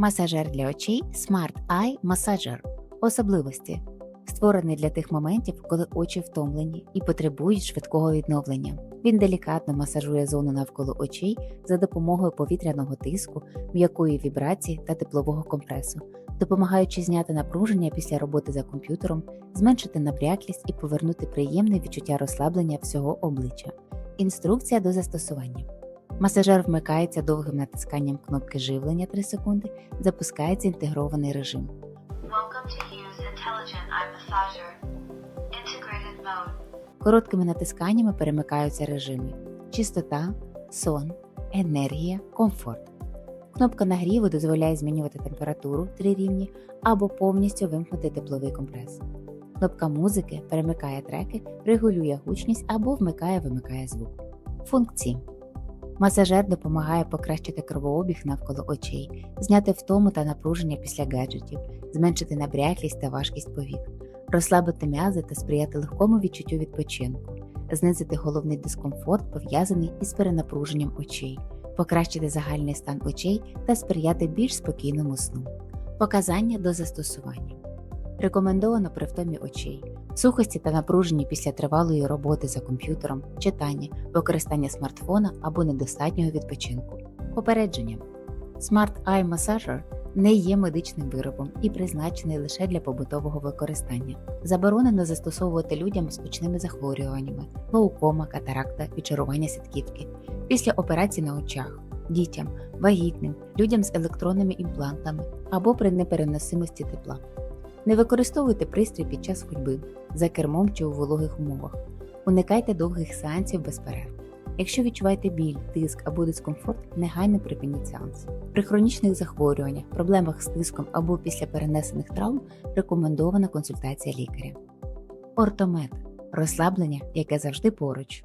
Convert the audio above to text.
Масажер для очей Smart Eye Massager. Особливості створений для тих моментів, коли очі втомлені і потребують швидкого відновлення. Він делікатно масажує зону навколо очей за допомогою повітряного тиску, м'якої вібрації та теплового компресу, допомагаючи зняти напруження після роботи за комп'ютером, зменшити набряклість і повернути приємне відчуття розслаблення всього обличчя. Інструкція до застосування. Масажер вмикається довгим натисканням кнопки живлення 3 секунди, запускається інтегрований режим. Welcome to use Intelligent Eye Massager. Integrated mode. Короткими натисканнями перемикаються режими: чистота, сон, енергія, комфорт. Кнопка нагріву дозволяє змінювати температуру 3 рівні або повністю вимкнути тепловий компрес. Кнопка музики перемикає треки, регулює гучність або вмикає-вимикає звук. Функції. Масажер допомагає покращити кровообіг навколо очей, зняти втому та напруження після гаджетів, зменшити набряклість та важкість повік, розслабити м'язи та сприяти легкому відчуттю відпочинку, знизити головний дискомфорт, пов'язаний із перенапруженням очей, покращити загальний стан очей та сприяти більш спокійному сну. Показання до застосування. Рекомендовано при втомі очей, сухості та напруженні після тривалої роботи за комп'ютером, читання, використання смартфона або недостатнього відпочинку. Попередження: Smart Eye Massager не є медичним виробом і призначений лише для побутового використання. Заборонено застосовувати людям з очними захворюваннями, глаукома, катаракта, відчарування сітківки після операцій на очах, дітям, вагітним, людям з електронними імплантами або при непереносимості тепла. Не використовуйте пристрій під час ходьби, за кермом чи у вологих умовах. Уникайте довгих сеансів без перерв. Якщо відчуваєте біль, тиск або дискомфорт, негайно припиніть сеанс. При хронічних захворюваннях, проблемах з тиском або після перенесених травм рекомендована консультація лікаря. Ортомед розслаблення, яке завжди поруч.